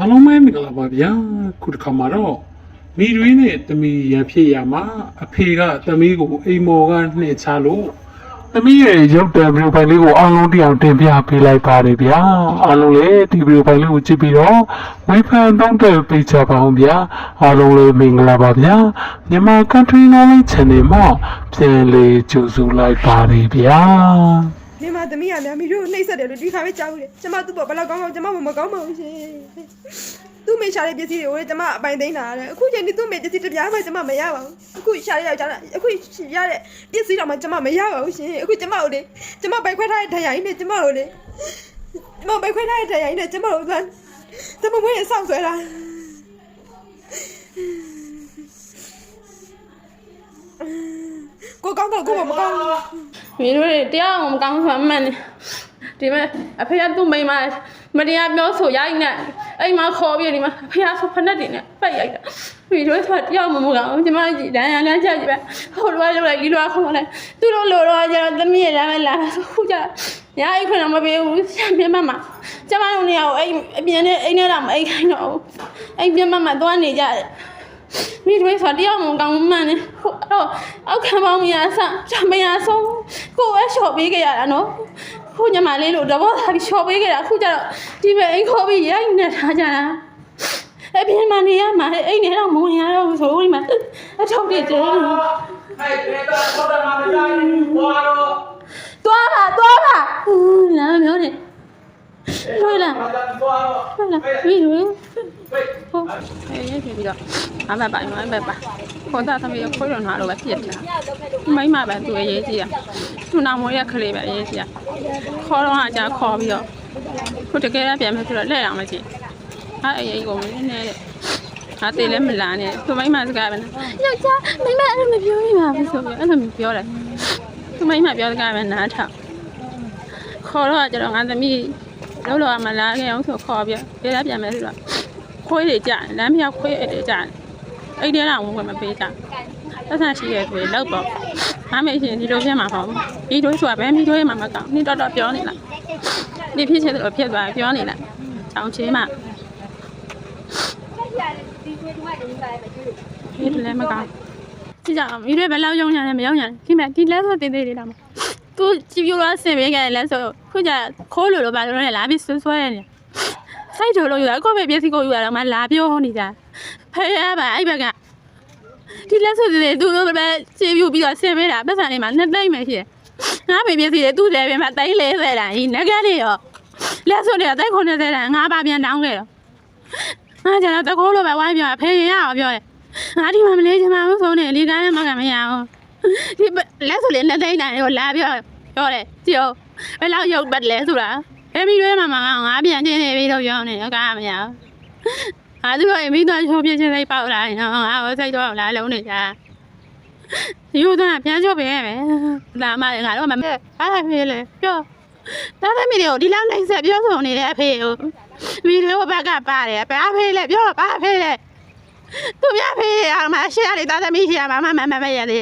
အားလုံးပဲမင်္ဂလာပါဗျာခုတစ်ခါမှာတော့မိရွေးနဲ့တမီရန်ဖြစ်ရမှာအဖေကတမီကိုအိမ်မော်ကနှိမ့်ချလို့တမီရဲ့ရုပ်တံဗီဒီယိုဖိုင်လေးကိုအားလုံးတရားတင်ပြပေးလိုက်ပါတယ်ဗျာအားလုံးလည်းဒီဗီဒီယိုဖိုင်လေးကိုကြည့်ပြီးတော့ဝေဖန်တောင်းတပေးကြပါအောင်ဗျာအားလုံးလည်းမင်္ဂလာပါဗျာမြန်မာ country knowledge channel မှာပြန်လေကြိုဆိုလိုက်ပါတယ်ဗျာ နေမသမီးကလည်းမီတို့နှိမ့်ဆက်တယ်လို့ဒီခါပဲကြားဘူးလေကျမသူ့ပေါ်ဘယ်လောက်ကောင်းကောင်းကျမမမကောင်းပါဘူးရှင်သူ့မေရှာတဲ့ပစ္စည်းတွေကိုကျမအပိုင်သိမ်းတာတဲ့အခုချိန်ဒီသူ့မေပစ္စည်းတစ်ပြားမှကျမမရပါဘူးအခုရှာရရောက်ကြတာအခုရတဲ့ပစ္စည်းတော့မှကျမမရပါဘူးရှင်အခုကျမတို့လေကျမပိုက်ခွဲထားတဲ့ဒဏ်ရာကြီးနဲ့ကျမတို့လေကျမပိုက်ခွဲထားတဲ့ဒဏ်ရာကြီးနဲ့ကျမတို့ကသမမွေးရဆောက်ဆွဲတာကိုကောင်းတော့ကိုမကောင်းဘူး မင်းတို့တွေတရားအောင်မကောင်းမှမှန်တယ်ဒီမဲ့အဖေကသူ့မိန်းမမတရားပြောဆိုရိုက်နေအိမ်မှာခေါ်ပြီးဒီမှာအဖေကဆိုဖက်နဲ့တင်နေပတ်ရိုက်တာမင်းတို့ဆိုတရားမမကောင်းဒီမှာကြည်ဒဏ်ရာလမ်းချက်ကြည့်ပဲဟိုလိုလိုလိုက်ဒီလိုခေါ်လိုက်သူတို့လိုတော့ကျတော့သမီးရမ်းလာဆိုခုကြညာအိမ်ခွန်းမပေးဘူးပြင်းမမကျမတို့နေရာကိုအိမ်အပြင်နဲ့အိမ်ထဲတော့မအိမ်ခိုင်းတော့ဘူးအိမ်ပြင်းမမသွားနေကြတယ် မိတွေဆိုတရားမကောင်းမှန်တယ်ဟိုတော့အောက်ခံပေါင်းမရဆချမရဆုံးကိုယ်ပဲလျှော်ပေးခဲ့ရတာနော်ခုညမလေးလို့တဘောသားပြီးလျှော်ပေးခဲ့တာခုကျတော့ဒီမဲ့အိမ်ခေါ်ပြီးရိုက်နေထားကြတာအပြင်မှာနေရမှာအိမ်နေတော့မဝင်ရတော့ဘူးဆိုဒီမှာအထောက်တွေကျင်း Hey, kita sudah makan ini. Waduh. သွားပါသွားပါဟူးလာပြောနေလွှဲလာ Makan waduh. လွှဲလာပြီးရွေး ဟုတ်အဲရိုက်ပြပြီးတော့အမပိုင်မဘက်ပါခေါ်တာသမီးခွေးတော်နာတော့ပဲပြက်တာမိမပဲသူရေးကြည့်ရသူနာမိုးရခလေးပဲရေးကြည့်ရခေါ်တော့အကြခေါ်ပြီးတော့ခုတကယ်ပြန်မယ်ဆိုတော့လက်အောင်မကြည့်အဲအရေးကိုမင်းနဲ့အသေးလည်းမလာနဲ့သူမိမစကားပဲယောက်ျားမိမအဲ့လိုမပြောမိပါဘူးဆိုပြီးအဲ့လိုမျိုးပြောတယ်သူမိမပြောစကားပဲနားထောင်ခေါ်တော့ကျတော့ငါသမီးလုံးလောမလာခဲ့အောင်ဆိုခေါ်ပြီးပြေးလာပြန်မယ်ဆိုတော့ ခွေးတွေကြလမ်းမြောက်ခွေးတွေကြအဲ့ဒီတော့ဝင်ဝင်မပေးကြသက်သာရှိရဆိုရင်လောက်ပေါ့အမေရှင်ဒီလိုပြမှာပေါ့ဒီတို့ဆိုတာဘယ်မိတို့မှမကောင်းနေတော့တော့ပြောနေလားဒီဖြစ်ချင်တယ်ဖြစ်သွားပြောနေလားချောင်းချင်းမှဒီလည်းမကောင်းကြည့်ကြအောင်မိတို့ဘယ်လောက်ယုံညာလဲမယုံညာဒီမဲ့ဒီလဲဆိုတင်သေးလေးတော့သူကြည့်ပြလို့ဆင်ပေးခဲ့လဲဆိုခုကျခိုးလို့လို့ပါလို့လည်းလာပြီးဆွဆွဲနေ ဆိုင်ချိုလို့ယူတာကိုပဲပစ္စည်းကိုယူတာတော့မှလာပြောနေကြဖေးရပါအဲ့ဘက်ကဒီလက်ဆိုတွေသူတို့ပဲခြေပြူပြီးတော့ဆင်ပေးတာပတ်စံလေးမှာနှစ်သိမ့်ပဲရှိတယ်ငါမေပစ္စည်းတွေသူ့တယ်ပဲမှာတိုင်း40တာဒီငကလေးရောလက်ဆိုတွေကတိုင်း90တာငါပါပြန်တောင်းခဲ့တော့ငါကျတော့တကောလို့ပဲဝိုင်းပြောဖေးရအောင်ပြောတယ်ငါဒီမှာမလေးချင်ပါဘူးဖုန်းနဲ့လေကားနဲ့မကမရအောင်ဒီလက်ဆိုလေးနှစ်သိမ့်တာကိုလာပြောပြောတယ်ကြည့်အောင်ဘယ်လောက်ရုပ်ပတ်လဲဆိုတာ အဲမိရွေးမှာမှာငါပြန်ချင်းနေပြီးတော့ပြောနေတော့ကားမရအောင်အာသူတို့အိမ်မိသားချိုးပြချင်းစိတ်ပေါက်လာရင်တော့ငါ့ကိုစိတ်တော့လာလုံးနေကြဒီလိုတော့ပြန်ချိုးပေးရမယ်လာမငါတော့မမဲအားဖေးလေပြောဒါသမီးတွေကိုဒီလောက်နိုင်ဆက်ပြောဆိုနေတဲ့အဖေကိုဗီဒီယိုဘက်ကပါတယ်ပဲအဖေလေပြောပါဖေးလေသူများဖေးရမှာရှေ့ရလေသားသမီးရှေ့ရမှာမမမမရလေ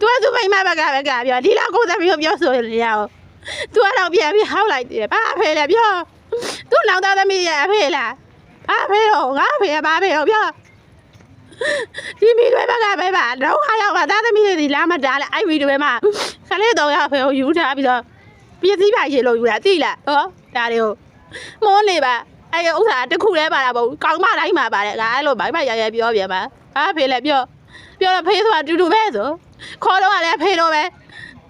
သူကသူမိမဘက်ကပဲကပြောဒီလောက်ကိုသမီးကိုပြောဆိုနေရအောင် သူကတော့ပြန်ပြီးဟောက်လိုက်တယ်ဘာဖေးလေပြောသူ့နောက်သားသမီးရအဖေးလားဘာဖေးတော့ငါဖေးရဘာဖေးတော့ပြောဒီမီတွေဘက်ကပဲပါတော့ခါရောက်တာသားသမီးတွေဒီလာမတားလဲအဲ့မီတွေမှာခလေးတော့ရဖေးကိုယူထားပြီးတော့ပစ္စည်းပါရေလို့ယူတာသိလားဟောဒါတွေကိုမောနေပါအဲ့ဥစ္စာတစ်ခုလဲပါတာမဟုတ်ကောင်းမတိုင်းမှာပါတယ်ငါအဲ့လိုဘိုင်ဘိုင်ရရပြောပြန်ပါဘာဖေးလဲပြောပြောတော့ဖေးဆိုတာတူတူပဲဆိုခေါ်တော့လည်းဖေးတော့ပဲ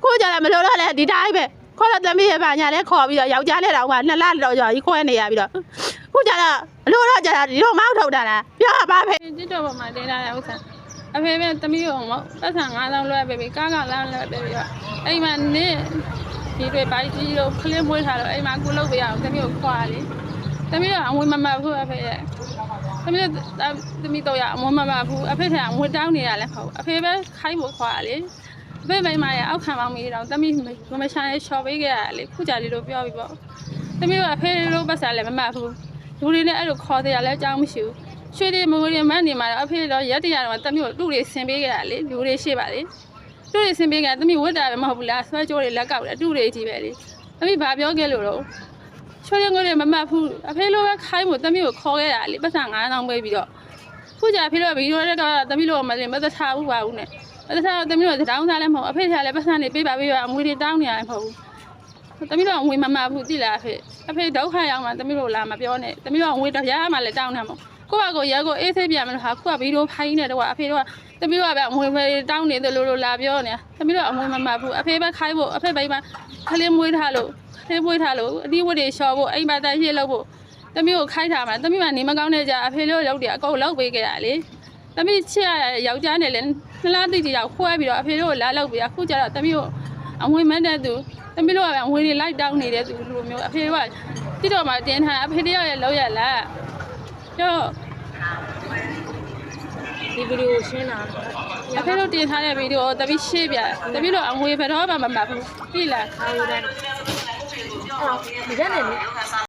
ကိုကြလည်းမလို့တော့လည်းဒီတိုင်းပဲ ခေါ်တော့သမီးရဲ့ဘာညာလဲခေါ်ပြီးတော့ယောက်ျားနဲ့တောင်မှနှစ်လတော့ကြာကြီးခွဲနေရပြီးတော့ခုကြတော့အလိုတော့ကြာဒီတော့မဟုတ်ထုတ်တာလားပြောပါဖေးတိတော့ပေါ်မှာတင်လာတဲ့ဥစ္စာအဖေပဲသမီးကိုမဟုတ်ပတ်စံ9000လွှဲပေးပြီးကားကလမ်းလွှဲပေးပြီးတော့အိမ်မှာနင်းဒီတွေပိုက်ကြီးလို့ခလင်းမွေးထားတော့အိမ်မှာကုလုပ်ပေးရအောင်သမီးကိုခွာလေသမီးကအဝင်မမတ်ဘူးအဖေရဲ့သမီးသမီးတော့ရအဝင်မမတ်ဘူးအဖေကအဝင်တောင်းနေရလဲမဟုတ်အဖေပဲခိုင်းဖို့ခွာလေ အဖေမိမရဲ့အောက်ခံပေါင်းမိတော့သမီးမမရှာရဲ့ချော်ပေးခဲ့ရလေခုကြလေးလို့ပြောပြီးပေါ့သမီးကအဖေတို့ပတ်စံလည်းမမတ်ဘူးလူတွေနဲ့အဲ့လိုခေါ်သေးရလဲအကြောင်းမရှိဘူးရွှေတွေမိုးတွေမန်းနေမှာတော့အဖေတော့ရက်တရတော့တမီးကိုတူတွေဆင်ပေးခဲ့ရလေလူတွေရှိပါလေတူတွေဆင်ပေးခဲ့တမီးဝတ်တာပဲမဟုတ်ဘူးလားဆွဲကြိုးတွေလက်ကောက်တယ်တူတွေကြီးပဲလေတမီးဘာပြောခဲ့လို့တော့ချွေးငွေတွေမမှတ်ဘူးအဖေလိုပဲခိုင်းဖို့တမီးကိုခေါ်ခဲ့တာလေပတ်စံ9000ပေးပြီးတော့ခုကြအဖေလိုဗီဒီယိုတွေကတမီးလိုမစင်မသက်ထားဘူးပါဘူးနဲ့ မသက်ထားတော့တမီးလိုတောင်းစားလည်းမဟုတ်အဖေထားလည်းပတ်စံတွေပေးပါပေးပါအမွေတွေတောင်းနေရတယ်မဟုတ်ဘူးတမီးလိုအငွေမမှတ်ဘူးသိလားအဖေအဖေဒုက္ခရောက်မှတမီးလိုလာမပြောနဲ့တမီးလိုအငွေတော့ရမှလည်းတောင်းနေမှာကိုယ့်ဘာကိုရဲကိုအေးဆေးပြန်မလို့ဟာခုကဗီဒီယိုဖိုင်းနေတော့အဖေတို့ကတမီးတို့ကပဲအငွေပဲတောင်းနေတယ်လို့လို့လာပြောနေတမီးတို့အငွေမမှတ်ဘူးအဖေပဲခိုင်းဖို့အဖေဘိမ်းမှာခလေးမွေးထားလို့ခလေးမွေးထားလို့အဒီဝတ်တွေလျှော်ဖို့အိမ်မှာတန်ရှင်းလုပ်ဖို့တမီးကိုခိုင်းထားမှာတမီးကနေမကောင်းတဲ့ကြအဖေလို့လုပ်တယ်အကုန်လောက်ပေးခဲ့ရလေတမီးချစ်ရတဲ့ယောက်ျားနဲ့လည်း နှလားသိကြရောက်ခွဲပြီးတော့အဖေတို့ကိုလာလောက်ပြီးအခုကျတော့တမီးကိုအငွေမန်းတဲ့သူတမီးတို့ကပဲအငွေတွေလိုက်တောင်းနေတဲ့သူလူမျိုးအဖေတို့ကတိတော့မှတင်းထားအဖေတယောက်ရဲ့လောက်ရလားကျော်ဒီဗီဒီယိုရှင်းတာအဖေတို့တင်ထားတဲ့ဗီဒီယိုတမီးရှေ့ပြတမီးတို့အငွေဘယ်တော့မှမမှတ်ဘူးပြီလားအားရတဲ့အဲ့တော့ဒီကနေလေ